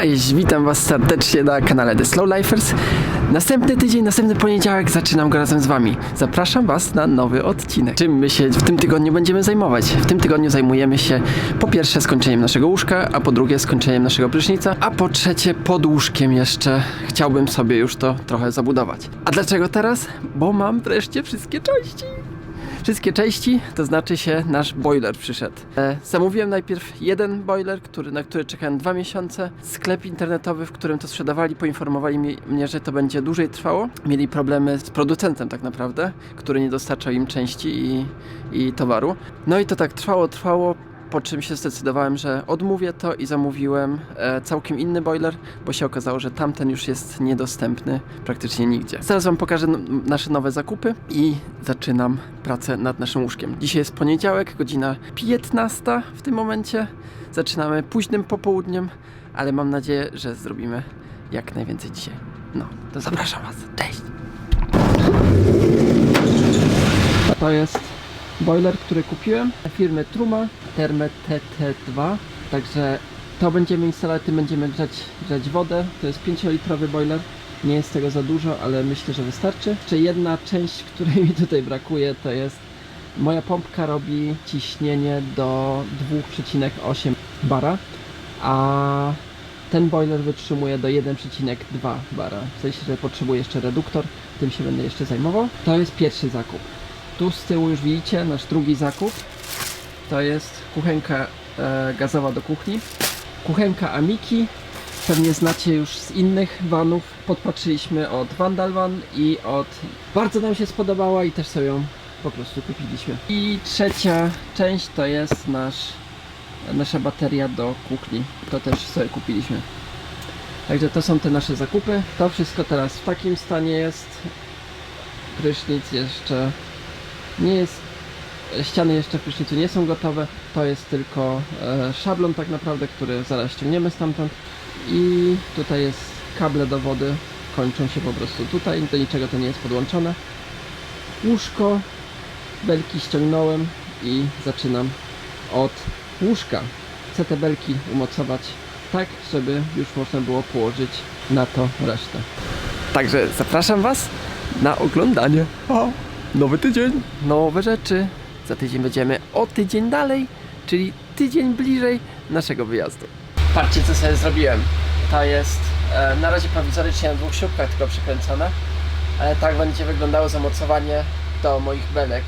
Cześć, witam was serdecznie na kanale The Slow Lifers. Następny tydzień, następny poniedziałek zaczynam go razem z wami. Zapraszam was na nowy odcinek. Czym my się w tym tygodniu będziemy zajmować? W tym tygodniu zajmujemy się po pierwsze skończeniem naszego łóżka, a po drugie skończeniem naszego prysznica, a po trzecie pod łóżkiem jeszcze chciałbym sobie już to trochę zabudować. A dlaczego teraz? Bo mam wreszcie wszystkie części. Wszystkie części, to znaczy się nasz boiler przyszedł. E, zamówiłem najpierw jeden boiler, który, na który czekałem dwa miesiące. Sklep internetowy, w którym to sprzedawali, poinformowali mnie, że to będzie dłużej trwało. Mieli problemy z producentem tak naprawdę, który nie dostarczał im części i, i towaru. No i to tak trwało, trwało. Po czym się zdecydowałem, że odmówię to i zamówiłem e, całkiem inny boiler, bo się okazało, że tamten już jest niedostępny praktycznie nigdzie. Zaraz Wam pokażę nasze nowe zakupy i zaczynam pracę nad naszym łóżkiem. Dzisiaj jest poniedziałek, godzina 15 w tym momencie. Zaczynamy późnym popołudniem, ale mam nadzieję, że zrobimy jak najwięcej dzisiaj. No, to zapraszam Was. Cześć! To jest boiler, który kupiłem firmy Truma Terme TT2. Także to będziemy instalować, tym będziemy grzać, grzać wodę. To jest 5-litrowy boiler. Nie jest tego za dużo, ale myślę, że wystarczy. Jeszcze jedna część, której mi tutaj brakuje, to jest moja pompka robi ciśnienie do 2,8 bara, a ten boiler wytrzymuje do 1,2 bara. W sensie, że potrzebuję jeszcze reduktor, tym się będę jeszcze zajmował. To jest pierwszy zakup. Tu z tyłu już widzicie nasz drugi zakup. To jest kuchenka e, gazowa do kuchni. Kuchenka Amiki. Pewnie znacie już z innych vanów. Podpatrzyliśmy od Vandal Van i od... Bardzo nam się spodobała i też sobie ją po prostu kupiliśmy. I trzecia część to jest nasz, nasza bateria do kuchni. To też sobie kupiliśmy. Także to są te nasze zakupy. To wszystko teraz w takim stanie jest. Prysznic jeszcze nie jest ściany jeszcze w prysznicu nie są gotowe to jest tylko e, szablon tak naprawdę, który zaraz ściągniemy stamtąd i tutaj jest kable do wody kończą się po prostu tutaj, do niczego to nie jest podłączone. Łóżko belki ściągnąłem i zaczynam od łóżka. Chcę te belki umocować tak, żeby już można było położyć na to resztę. Także zapraszam Was na oglądanie. Nowy tydzień, nowe rzeczy. Za tydzień będziemy o tydzień dalej, czyli tydzień bliżej naszego wyjazdu. Patrzcie, co sobie zrobiłem. To jest e, na razie prowizorycznie na dwóch śrubkach tylko przykręcone, ale tak będzie wyglądało zamocowanie do moich belek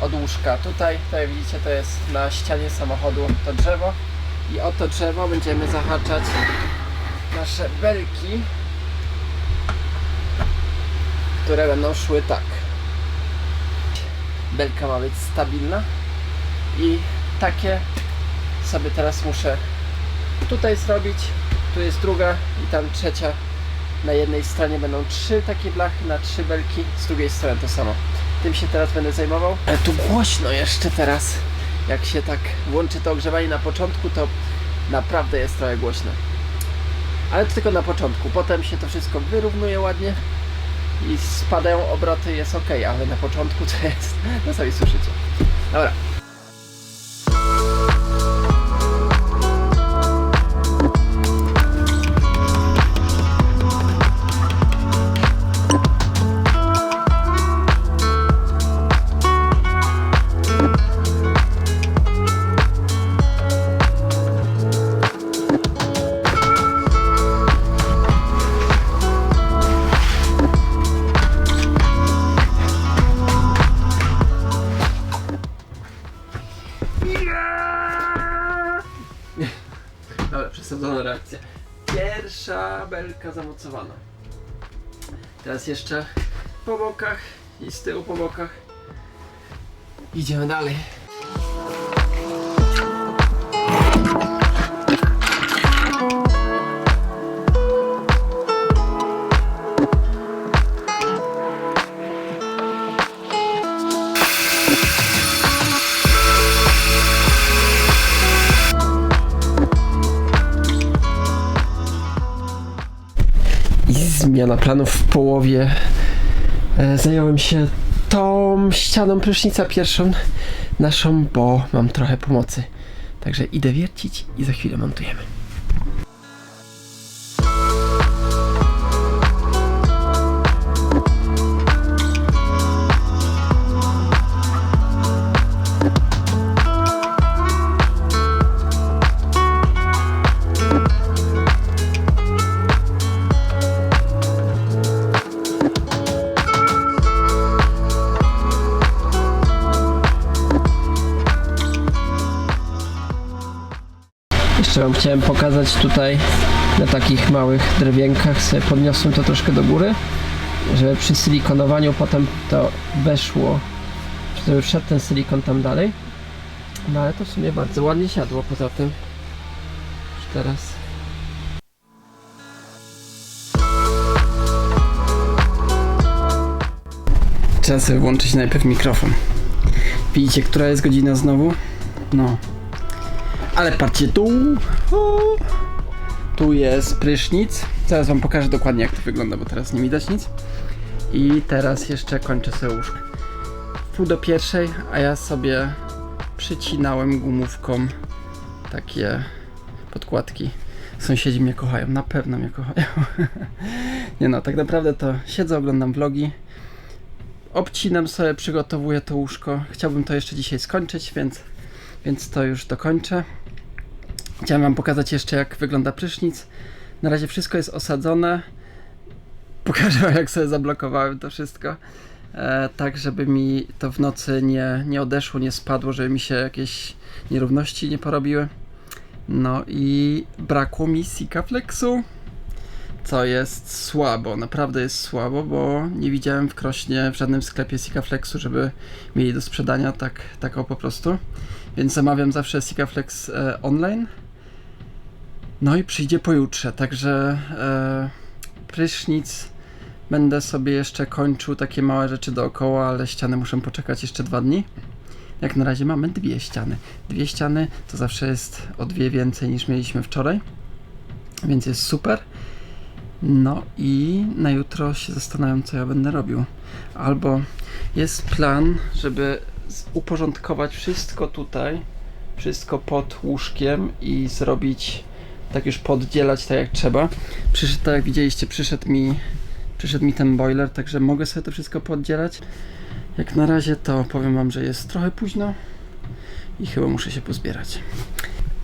od łóżka. Tutaj, tutaj widzicie, to jest na ścianie samochodu to drzewo i o to drzewo będziemy zahaczać nasze belki które będą szły tak. Belka ma być stabilna i takie sobie teraz muszę tutaj zrobić. Tu jest druga i tam trzecia. Na jednej stronie będą trzy takie blachy na trzy belki, z drugiej strony to samo. Tym się teraz będę zajmował. Ale tu głośno jeszcze teraz. Jak się tak włączy to ogrzewanie na początku, to naprawdę jest trochę głośno. Ale to tylko na początku. Potem się to wszystko wyrównuje ładnie i spadają obroty, jest ok, ale na początku to jest, no sobie słyszycie. Dobra. Dobra, zamocowana. Teraz jeszcze po bokach i z tyłu po bokach. Idziemy dalej. Zmiana planów w połowie. E, zająłem się tą ścianą prysznica pierwszą naszą, bo mam trochę pomocy. Także idę wiercić i za chwilę montujemy. Chciałem pokazać tutaj na takich małych drewienkach sobie podniosłem to troszkę do góry, żeby przy silikonowaniu potem to weszło, żeby wszedł ten silikon tam dalej. No ale to w sumie bardzo ładnie siadło poza tym. Już teraz. Trzeba sobie włączyć najpierw mikrofon. Widzicie, która jest godzina znowu? No. Ale patrzcie tu. Tu jest prysznic. Zaraz wam pokażę dokładnie jak to wygląda, bo teraz nie widać nic. I teraz jeszcze kończę sobie łóżko. Pół do pierwszej, a ja sobie przycinałem gumówką takie podkładki. Sąsiedzi mnie kochają, na pewno mnie kochają. nie no, tak naprawdę to siedzę, oglądam vlogi obcinam sobie, przygotowuję to łóżko. Chciałbym to jeszcze dzisiaj skończyć, więc, więc to już dokończę. Chciałem Wam pokazać jeszcze, jak wygląda prysznic. Na razie wszystko jest osadzone. Pokażę jak sobie zablokowałem to wszystko. E, tak, żeby mi to w nocy nie, nie odeszło, nie spadło, żeby mi się jakieś nierówności nie porobiły. No i brakło mi Sikaflexu co jest słabo, naprawdę jest słabo, bo nie widziałem w Krośnie w żadnym sklepie Sikaflexu, żeby mieli do sprzedania tak, tak o po prostu. Więc zamawiam zawsze Sikaflex e, online. No i przyjdzie pojutrze, także e, prysznic będę sobie jeszcze kończył takie małe rzeczy dookoła, ale ściany muszę poczekać jeszcze dwa dni. Jak na razie mamy dwie ściany. Dwie ściany to zawsze jest o dwie więcej niż mieliśmy wczoraj, więc jest super. No i na jutro się zastanawiam, co ja będę robił. Albo jest plan, żeby uporządkować wszystko tutaj, wszystko pod łóżkiem i zrobić, tak już poddzielać tak jak trzeba. Przyszedł, tak jak widzieliście, przyszedł mi, przyszedł mi ten boiler, także mogę sobie to wszystko poddzielać. Jak na razie to powiem wam, że jest trochę późno i chyba muszę się pozbierać.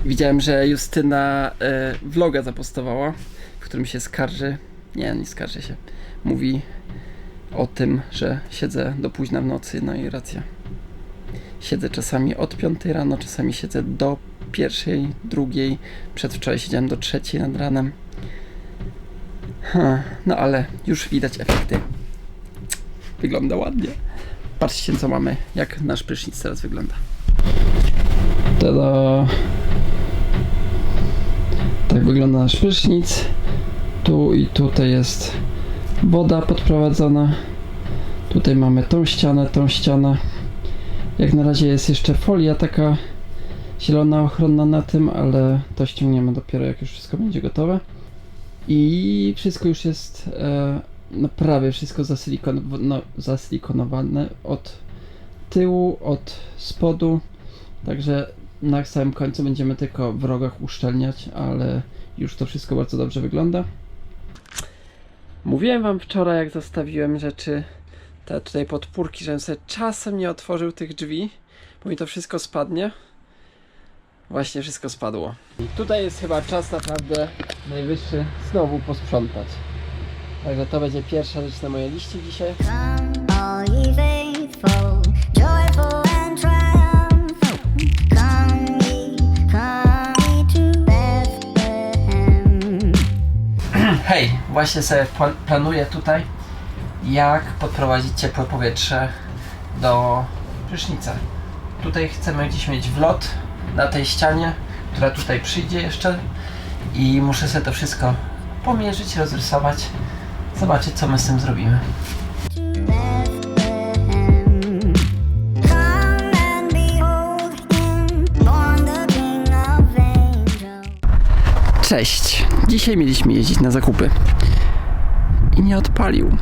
Widziałem, że Justyna e, vloga zapostowała w którym się skarży, nie, nie skarży się, mówi o tym, że siedzę do późna w nocy, no i racja. Siedzę czasami od 5 rano, czasami siedzę do pierwszej, drugiej, przedwczoraj siedziałem do trzeciej nad ranem. No ale już widać efekty. Wygląda ładnie. Patrzcie co mamy, jak nasz prysznic teraz wygląda. Tada! Tak wygląda nasz prysznic. Tu i tutaj jest woda podprowadzona. Tutaj mamy tą ścianę, tą ścianę. Jak na razie jest jeszcze folia taka zielona, ochronna na tym, ale to ściągniemy dopiero jak już wszystko będzie gotowe. I wszystko już jest e, no prawie wszystko zasilikon, no, zasilikonowane od tyłu, od spodu. Także na samym końcu będziemy tylko w rogach uszczelniać, ale już to wszystko bardzo dobrze wygląda. Mówiłem wam wczoraj, jak zostawiłem rzeczy, te tutaj podpórki, żebym sobie czasem nie otworzył tych drzwi, bo mi to wszystko spadnie. Właśnie wszystko spadło. I tutaj jest chyba czas naprawdę najwyższy znowu posprzątać. Także to będzie pierwsza rzecz na mojej liście dzisiaj. Hej, właśnie sobie pla- planuję tutaj, jak podprowadzić ciepłe powietrze do prysznica. Tutaj chcemy gdzieś mieć wlot na tej ścianie, która tutaj przyjdzie jeszcze i muszę sobie to wszystko pomierzyć, rozrysować, zobaczyć co my z tym zrobimy. Cześć! Dzisiaj mieliśmy jeździć na zakupy. I nie odpalił.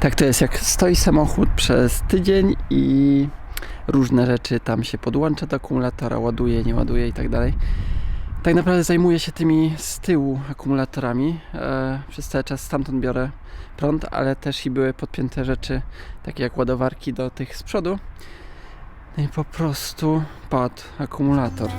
Tak to jest, jak stoi samochód przez tydzień i różne rzeczy tam się podłącza do akumulatora, ładuje, nie ładuje i tak dalej. Tak naprawdę zajmuję się tymi z tyłu akumulatorami. E, przez cały czas stamtąd biorę prąd, ale też i były podpięte rzeczy, takie jak ładowarki do tych z przodu. No i po prostu padł akumulator.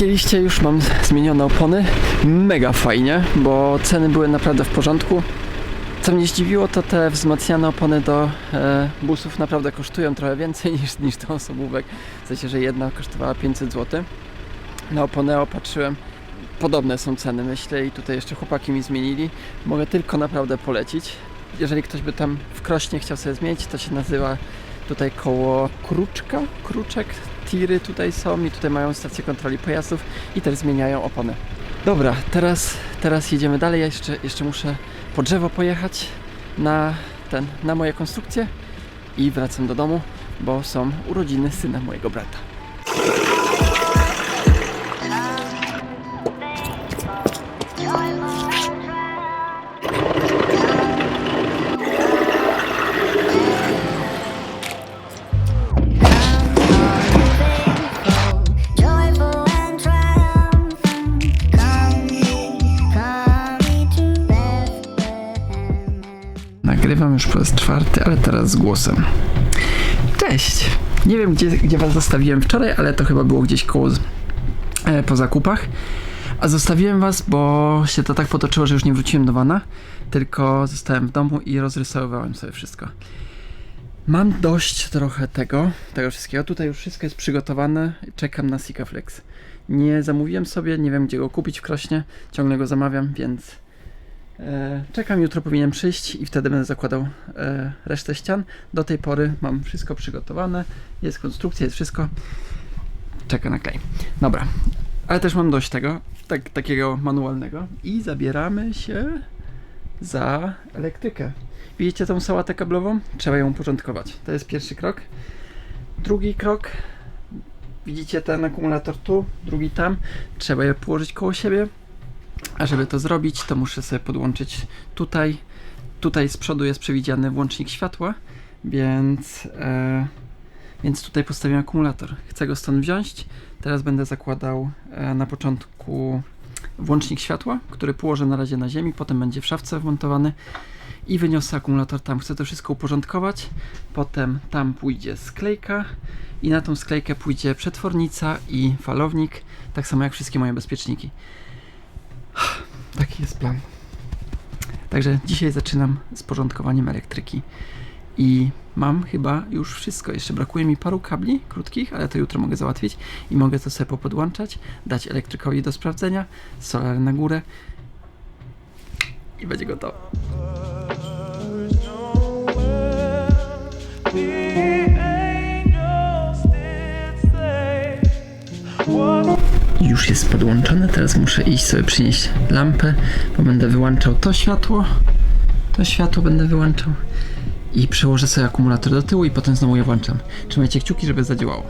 Widzieliście, już mam zmienione opony. Mega fajnie, bo ceny były naprawdę w porządku. Co mnie zdziwiło, to te wzmacniane opony do e, busów naprawdę kosztują trochę więcej niż, niż do osobówek. W sensie, że jedna kosztowała 500 zł. Na oponę opatrzyłem. Podobne są ceny, myślę, i tutaj jeszcze chłopaki mi zmienili. Mogę tylko naprawdę polecić. Jeżeli ktoś by tam w Krośnie chciał sobie zmienić, to się nazywa tutaj koło Kruczka, Kruczek, tiry tutaj są i tutaj mają stację kontroli pojazdów i też zmieniają opony. Dobra, teraz, teraz jedziemy dalej. Ja jeszcze, jeszcze muszę po drzewo pojechać na ten, na moje konstrukcje i wracam do domu, bo są urodziny syna mojego brata. Nagrywam już po raz czwarty, ale teraz z głosem. Cześć! Nie wiem, gdzie, gdzie was zostawiłem wczoraj, ale to chyba było gdzieś koło e, po zakupach. A zostawiłem was, bo się to tak potoczyło, że już nie wróciłem do wana, tylko zostałem w domu i rozrysowałem sobie wszystko. Mam dość trochę tego, tego wszystkiego. Tutaj już wszystko jest przygotowane. Czekam na Sikaflex. Nie zamówiłem sobie, nie wiem gdzie go kupić w Krośnie. Ciągle go zamawiam, więc czekam, jutro powinien przyjść i wtedy będę zakładał e, resztę ścian. Do tej pory mam wszystko przygotowane, jest konstrukcja, jest wszystko. Czeka na klej. Dobra, ale też mam dość tego, tak, takiego manualnego i zabieramy się za elektrykę. Widzicie tą sałatę kablową? Trzeba ją uporządkować. To jest pierwszy krok. Drugi krok. Widzicie ten akumulator tu, drugi tam. Trzeba je położyć koło siebie. A żeby to zrobić, to muszę sobie podłączyć tutaj. Tutaj z przodu jest przewidziany włącznik światła, więc, e, więc tutaj postawiłem akumulator. Chcę go stąd wziąć. Teraz będę zakładał e, na początku włącznik światła, który położę na razie na ziemi, potem będzie w szafce wmontowany i wyniosę akumulator tam. Chcę to wszystko uporządkować. Potem tam pójdzie sklejka i na tą sklejkę pójdzie przetwornica i falownik, tak samo jak wszystkie moje bezpieczniki. Taki jest plan. Także dzisiaj zaczynam z porządkowaniem elektryki i mam chyba już wszystko. Jeszcze brakuje mi paru kabli krótkich, ale to jutro mogę załatwić i mogę to sobie popodłączać, dać elektrykowi do sprawdzenia, solar na górę i będzie gotowe. Już jest podłączone, teraz muszę iść sobie przynieść lampę, bo będę wyłączał to światło, to światło będę wyłączał i przełożę sobie akumulator do tyłu i potem znowu je włączam. Trzymajcie kciuki, żeby zadziałało.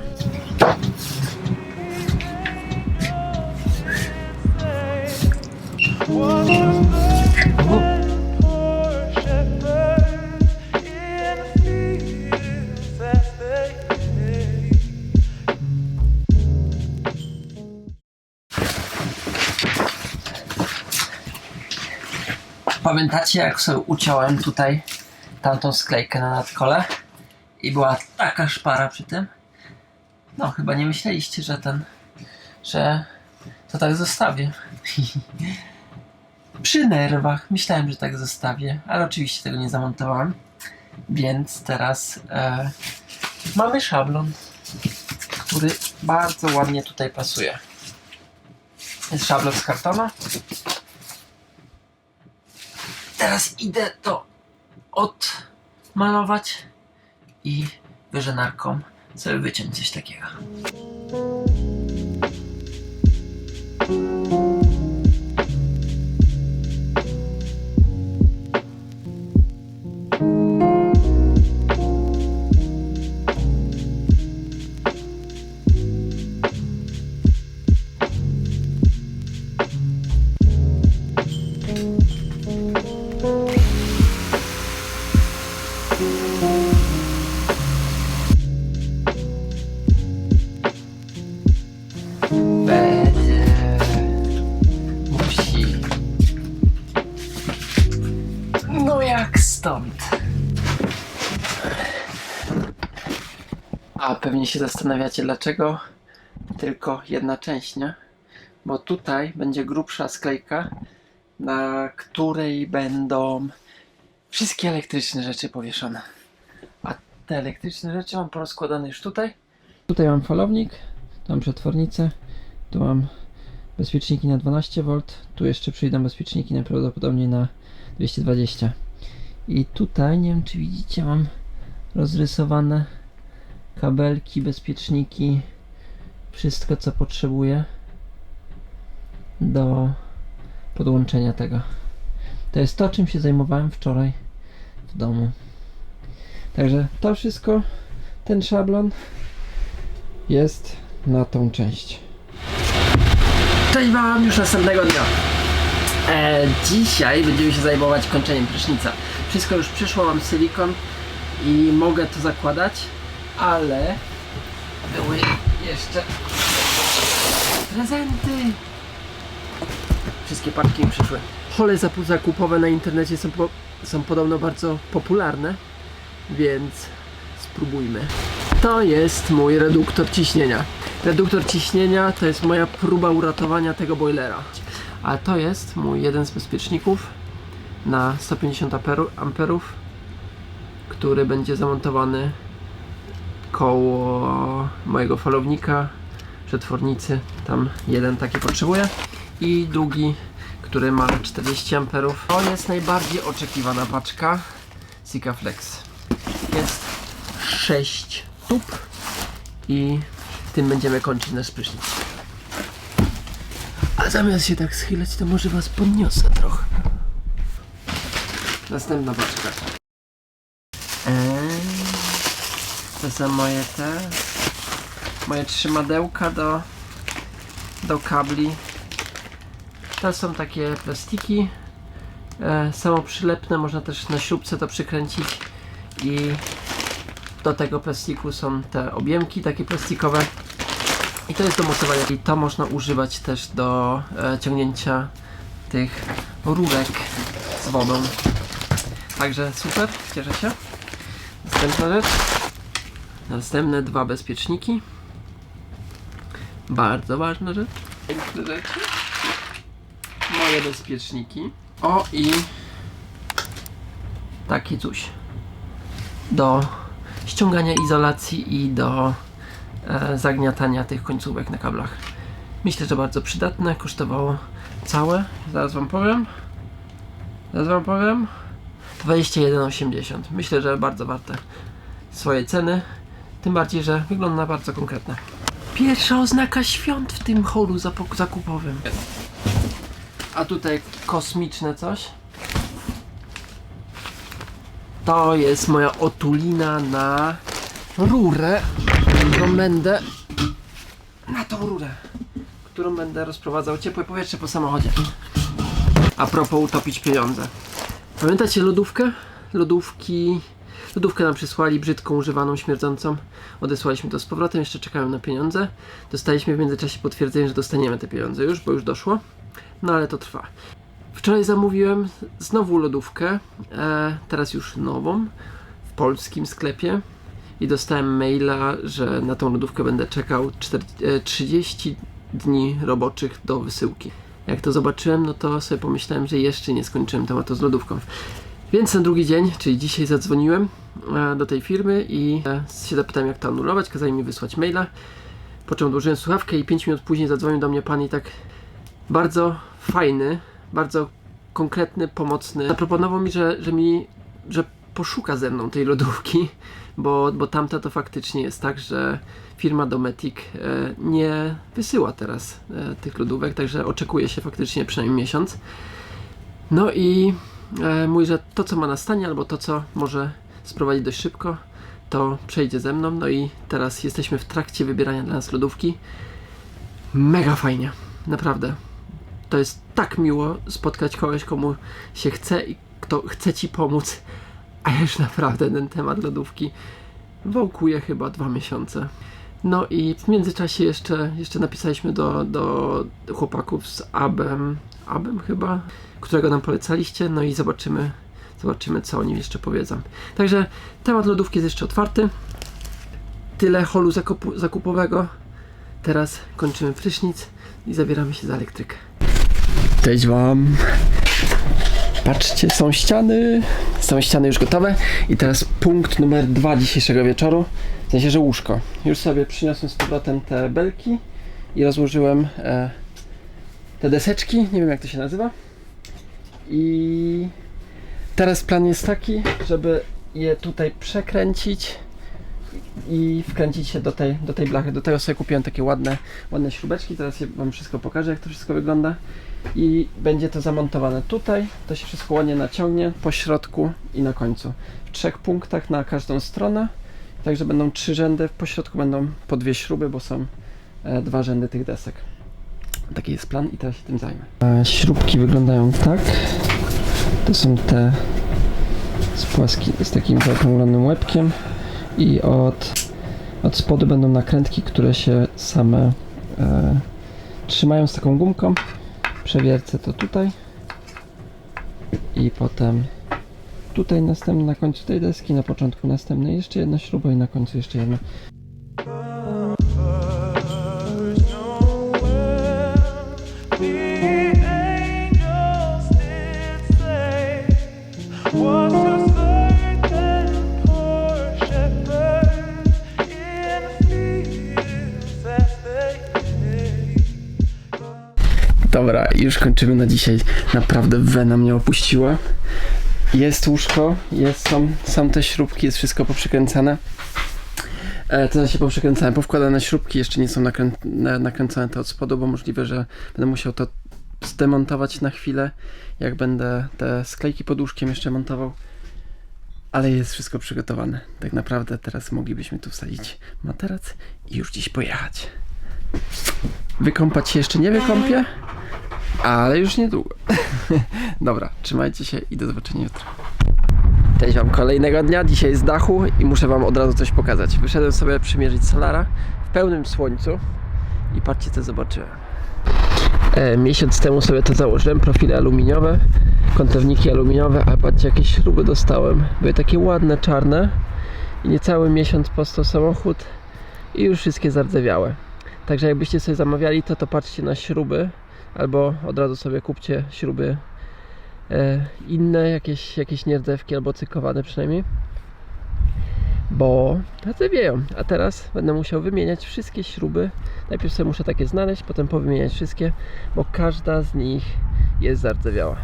Pamiętacie jak sobie uciąłem tutaj tamtą sklejkę na nadkole i była taka szpara przy tym? No, chyba nie myśleliście, że ten, że to tak zostawię. przy nerwach myślałem, że tak zostawię, ale oczywiście tego nie zamontowałem. Więc teraz e, mamy szablon, który bardzo ładnie tutaj pasuje. Jest szablon z kartona, Teraz idę to odmalować i wyżynarką sobie wyciąć coś takiego. No jak stąd? A pewnie się zastanawiacie, dlaczego tylko jedna część, nie? Bo tutaj będzie grubsza sklejka, na której będą wszystkie elektryczne rzeczy powieszone. A te elektryczne rzeczy mam porozkładane już tutaj. Tutaj mam falownik, tu mam przetwornicę, tu mam bezpieczniki na 12V, tu jeszcze przyjdą bezpieczniki najprawdopodobniej na 220. I tutaj, nie wiem czy widzicie, mam rozrysowane kabelki, bezpieczniki, wszystko co potrzebuję do podłączenia tego. To jest to, czym się zajmowałem wczoraj w domu. Także to wszystko, ten szablon jest na tą część. Cześć Wam już następnego dnia. E, dzisiaj będziemy się zajmować kończeniem prysznica. Wszystko już przyszło, mam silikon i mogę to zakładać, ale były jeszcze prezenty. Wszystkie paczki mi przyszły. Hole zakupowe na internecie są, po, są podobno bardzo popularne, więc spróbujmy. To jest mój reduktor ciśnienia. Reduktor ciśnienia to jest moja próba uratowania tego boilera. A to jest mój jeden z bezpieczników na 150 amperu- amperów, który będzie zamontowany koło mojego falownika, przetwornicy. Tam jeden taki potrzebuję. I drugi, który ma 40 amperów. To jest najbardziej oczekiwana paczka Sikaflex. Jest 6 tub i tym będziemy kończyć nasz prysznic. A zamiast się tak schylać, to może was podniosę trochę. Następna paczka. Eee, to są moje te. Moje trzymadełka do, do kabli. To są takie plastiki e, samoprzylepne. Można też na śrubce to przykręcić. I do tego plastiku są te objemki takie plastikowe. I to jest do mocowania. I to można używać też do e, ciągnięcia tych rurek z wodą. Także super, cieszę się. Następna rzecz. Następne dwa bezpieczniki. Bardzo ważna rzecz. Piękne rzeczy. Moje bezpieczniki. O i taki coś. Do ściągania izolacji i do e, zagniatania tych końcówek na kablach. Myślę, że bardzo przydatne. Kosztowało całe, zaraz wam powiem. Zaraz wam powiem. 21,80. Myślę, że bardzo warte swoje ceny. Tym bardziej, że wygląda na bardzo konkretne. Pierwsza oznaka świąt w tym holu zakupowym. A tutaj kosmiczne coś. To jest moja otulina na rurę, którą będę na tą rurę, którą będę rozprowadzał ciepłe powietrze po samochodzie. A propos utopić pieniądze. Pamiętacie lodówkę? Lodówki. Lodówkę nam przysłali brzydką, używaną, śmierdzącą. Odesłaliśmy to z powrotem, jeszcze czekają na pieniądze. Dostaliśmy w międzyczasie potwierdzenie, że dostaniemy te pieniądze już, bo już doszło. No ale to trwa. Wczoraj zamówiłem znowu lodówkę, e, teraz już nową, w polskim sklepie. I dostałem maila, że na tą lodówkę będę czekał 4, e, 30 dni roboczych do wysyłki. Jak to zobaczyłem, no to sobie pomyślałem, że jeszcze nie skończyłem tematu z lodówką. Więc na drugi dzień, czyli dzisiaj zadzwoniłem e, do tej firmy i e, się zapytałem jak to anulować, kazali mi wysłać maila. Po czym odłożyłem słuchawkę i 5 minut później zadzwonił do mnie pan i tak bardzo fajny, bardzo konkretny, pomocny. Zaproponował mi, że, że mi, że poszuka ze mną tej lodówki, bo, bo tamta to faktycznie jest tak, że firma Dometic e, nie wysyła teraz e, tych lodówek, także oczekuje się faktycznie przynajmniej miesiąc. No i e, mówi, że to co ma na stanie, albo to co może sprowadzić dość szybko, to przejdzie ze mną. No i teraz jesteśmy w trakcie wybierania dla nas lodówki. Mega fajnie, naprawdę. To jest tak miło spotkać kogoś, komu się chce i kto chce ci pomóc. A już naprawdę ten temat lodówki wałkuje chyba dwa miesiące. No i w międzyczasie jeszcze, jeszcze napisaliśmy do, do chłopaków z Abem, Abem chyba, którego nam polecaliście, no i zobaczymy, zobaczymy co oni jeszcze powiedzą. Także temat lodówki jest jeszcze otwarty. Tyle holu zakupu, zakupowego. teraz kończymy prysznic i zabieramy się za elektrykę. Cześć wam. Patrzcie, są ściany. Są ściany już gotowe. I teraz punkt numer dwa dzisiejszego wieczoru. W sensie, że łóżko. Już sobie przyniosłem z powrotem te belki i rozłożyłem e, te deseczki. Nie wiem jak to się nazywa. I teraz plan jest taki, żeby je tutaj przekręcić i wkręcić się do tej, do tej blachy. Do tego sobie kupiłem takie ładne, ładne śrubeczki. Teraz je wam wszystko pokażę, jak to wszystko wygląda i będzie to zamontowane tutaj. To się wszystko ładnie naciągnie po środku i na końcu. W trzech punktach na każdą stronę. Także będą trzy rzędy. Po środku będą po dwie śruby, bo są e, dwa rzędy tych desek. Taki jest plan i teraz się tym zajmę. E, śrubki wyglądają tak. To są te z płaski, z takim zaokrąglonym łebkiem i od, od spodu będą nakrętki, które się same e, trzymają z taką gumką przewiercę to tutaj i potem tutaj następny na końcu tej deski, na początku następny jeszcze jedna śruba i na końcu jeszcze jedna. Dobra, już kończymy na dzisiaj. Naprawdę wena mnie opuściła. Jest łóżko, jest, są, są te śrubki, jest wszystko poprzykręcane. E, to się poprzykręcane, powkładane śrubki jeszcze nie są nakrę na- nakręcone te od spodu, bo możliwe, że będę musiał to zdemontować na chwilę, jak będę te sklejki pod łóżkiem jeszcze montował. Ale jest wszystko przygotowane. Tak naprawdę teraz moglibyśmy tu wsadzić materac i już dziś pojechać. Wykąpać się jeszcze nie wykąpię, ale już niedługo. Dobra, trzymajcie się i do zobaczenia jutro. Cześć wam kolejnego dnia, dzisiaj z dachu i muszę wam od razu coś pokazać. Wyszedłem sobie przymierzyć solara w pełnym słońcu i patrzcie co zobaczyłem. E, miesiąc temu sobie to założyłem, profile aluminiowe, kątowniki aluminiowe, a patrzcie jakie śruby dostałem. Były takie ładne, czarne i niecały miesiąc postał samochód i już wszystkie zardzewiałe. Także jakbyście sobie zamawiali to, to patrzcie na śruby albo od razu sobie kupcie śruby e, inne, jakieś, jakieś nierdzewki albo cykowane przynajmniej. Bo rdzewieją, a teraz będę musiał wymieniać wszystkie śruby. Najpierw sobie muszę takie znaleźć, potem powymieniać wszystkie bo każda z nich jest zardzewiała.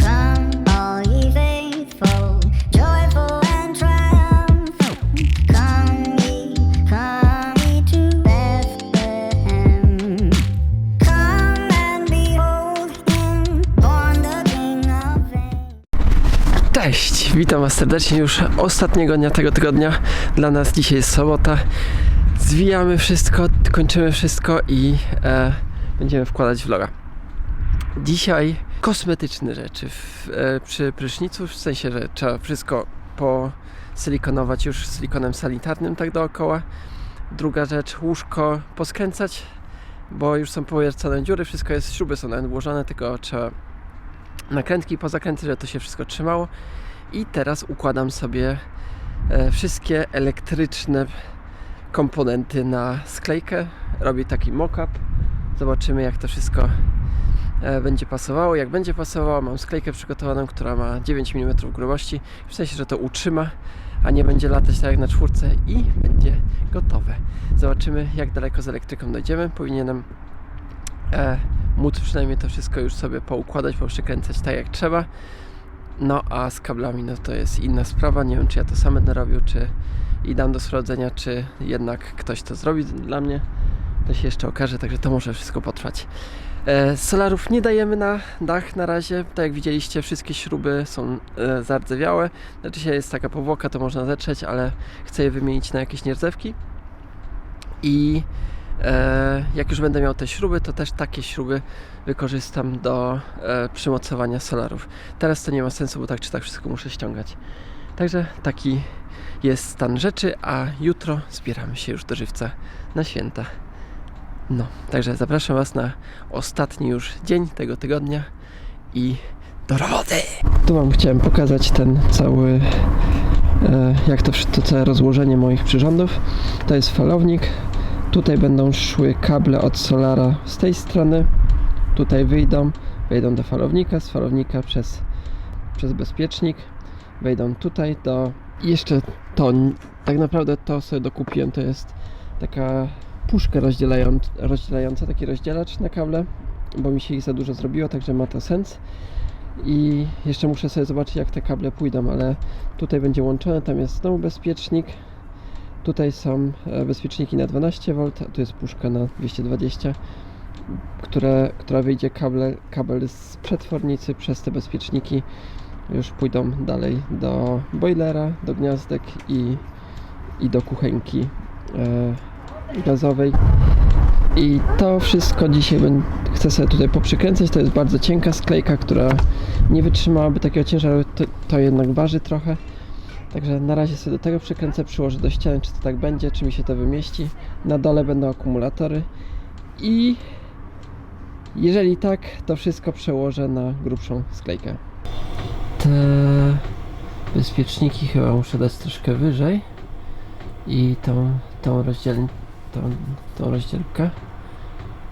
Come, witam Was serdecznie już ostatniego dnia tego tygodnia. Dla nas dzisiaj jest sobota. Zwijamy wszystko, kończymy wszystko i e, będziemy wkładać vloga. Dzisiaj kosmetyczne rzeczy w, e, przy prysznicu, w sensie, że trzeba wszystko posylikonować już silikonem sanitarnym tak dookoła. Druga rzecz, łóżko poskręcać, bo już są powiercone dziury, wszystko jest, śruby są nawet włożone, tylko trzeba nakrętki pozakręcać, żeby to się wszystko trzymało. I teraz układam sobie e, wszystkie elektryczne komponenty na sklejkę. Robię taki mock-up. Zobaczymy jak to wszystko e, będzie pasowało. Jak będzie pasowało, mam sklejkę przygotowaną, która ma 9 mm grubości. W sensie, że to utrzyma, a nie będzie latać tak jak na czwórce i będzie gotowe. Zobaczymy jak daleko z elektryką dojdziemy. Powinienem e, móc przynajmniej to wszystko już sobie poukładać, poprzykręcać tak jak trzeba. No a z kablami no to jest inna sprawa. Nie wiem czy ja to sam będę robił, czy i dam do sprawdzenia, czy jednak ktoś to zrobi dla mnie. To się jeszcze okaże, także to może wszystko potrwać. E, solarów nie dajemy na dach na razie. Tak jak widzieliście, wszystkie śruby są e, zardzewiałe. Znaczy się jest taka powłoka, to można zetrzeć, ale chcę je wymienić na jakieś nierdzewki. I e, jak już będę miał te śruby, to też takie śruby wykorzystam do e, przymocowania solarów. Teraz to nie ma sensu, bo tak czy tak wszystko muszę ściągać. Także taki jest stan rzeczy, a jutro zbieramy się już do żywca na święta. No, także zapraszam Was na ostatni już dzień tego tygodnia i do roboty! Tu Wam chciałem pokazać ten cały, e, jak to, to całe rozłożenie moich przyrządów. To jest falownik, Tutaj będą szły kable od solara z tej strony. Tutaj wyjdą, wejdą do falownika, z falownika przez, przez bezpiecznik. Wejdą tutaj do... Jeszcze to, tak naprawdę to sobie dokupiłem, to jest taka puszka rozdzielając, rozdzielająca, taki rozdzielacz na kable, bo mi się ich za dużo zrobiło, także ma to sens. I jeszcze muszę sobie zobaczyć jak te kable pójdą, ale tutaj będzie łączone, tam jest znowu bezpiecznik. Tutaj są e, bezpieczniki na 12V, a tu jest puszka na 220, które, która wyjdzie kable, kabel z przetwornicy przez te bezpieczniki. Już pójdą dalej do boilera, do gniazdek i, i do kuchenki e, gazowej. I to wszystko dzisiaj chcę sobie tutaj poprzykręcać. To jest bardzo cienka sklejka, która nie wytrzymałaby takiego ciężaru. To, to jednak waży trochę. Także na razie sobie do tego przykręcę, przyłożę do ściany, czy to tak będzie, czy mi się to wymieści. Na dole będą akumulatory i jeżeli tak, to wszystko przełożę na grubszą sklejkę. Te bezpieczniki chyba muszę dać troszkę wyżej i tą, tą, rozdziel, tą, tą rozdzielkę,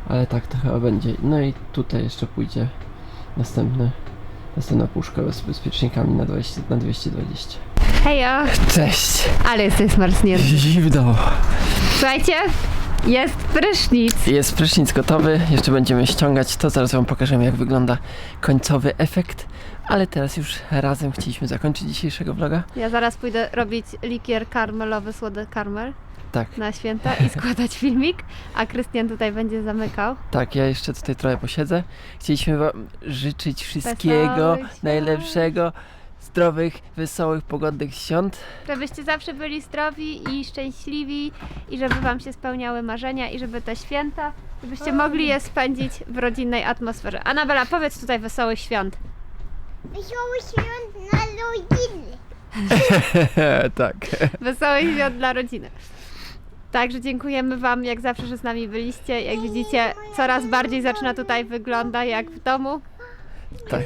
ale tak to chyba będzie. No i tutaj jeszcze pójdzie następny, następna puszka z bezpiecznikami na, 20, na 220. Hejo, Cześć! ale jesteś smarznięty. Zimno. Słuchajcie, jest prysznic. Jest prysznic gotowy, jeszcze będziemy ściągać to, zaraz wam pokażemy jak wygląda końcowy efekt, ale teraz już razem chcieliśmy zakończyć dzisiejszego vloga. Ja zaraz pójdę robić likier karmelowy, słody karmel Tak, na święta i składać filmik, a Krystian tutaj będzie zamykał. tak, ja jeszcze tutaj trochę posiedzę. Chcieliśmy wam życzyć wszystkiego Wesołych świąt. najlepszego, zdrowych, wesołych, pogodnych świąt. Żebyście zawsze byli zdrowi i szczęśliwi i żeby wam się spełniały marzenia i żeby te święta, żebyście mogli je spędzić w rodzinnej atmosferze. Anabela, powiedz tutaj wesołych świąt. Wesoły świąt na rodziny. tak. Wesołych świąt dla rodziny. Także dziękujemy Wam jak zawsze, że z nami byliście. Jak widzicie, coraz bardziej zaczyna tutaj wygląda jak w domu. Tak.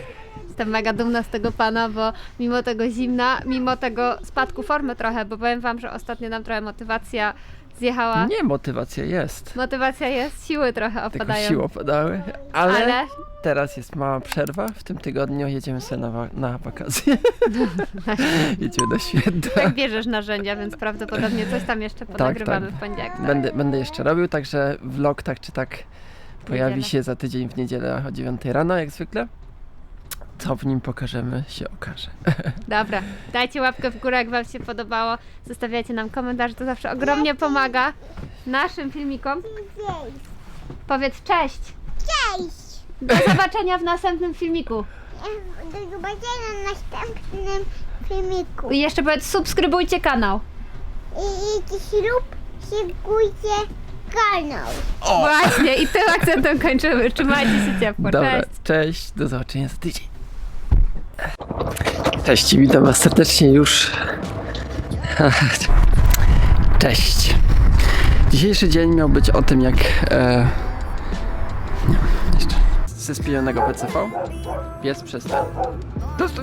Jestem mega dumna z tego pana, bo mimo tego zimna, mimo tego spadku formy trochę, bo powiem Wam, że ostatnio nam trochę motywacja zjechała. Nie, motywacja jest. Motywacja jest, siły trochę Tylko opadają. siły opadały, ale, Ale teraz jest mała przerwa. W tym tygodniu jedziemy sobie na, wa- na wakacje. jedziemy na święta. tak bierzesz narzędzia, więc prawdopodobnie coś tam jeszcze ponagrywamy tak. w poniedziałek. Tak. Będę, będę jeszcze robił, także vlog tak czy tak pojawi się za tydzień w niedzielę o 9 rano, jak zwykle. Co w nim pokażemy, się okaże. Dobra, dajcie łapkę w górę, jak Wam się podobało. Zostawiajcie nam komentarz, to zawsze ogromnie pomaga naszym filmikom. Powiedz cześć! Cześć! Do zobaczenia w następnym filmiku. Do zobaczenia na następnym filmiku. I jeszcze powiedz subskrybujcie kanał. I, i śrub, szykujcie kanał. Właśnie, i tym akcentem kończymy. Trzymajcie się ciepło. Dobra, Cześć! cześć, do zobaczenia za tydzień. Cześć, witam Was serdecznie już. Cześć. Dzisiejszy dzień miał być o tym, jak. E, nie, jeszcze. Ze spionego PCV. Pies przestał. To, to,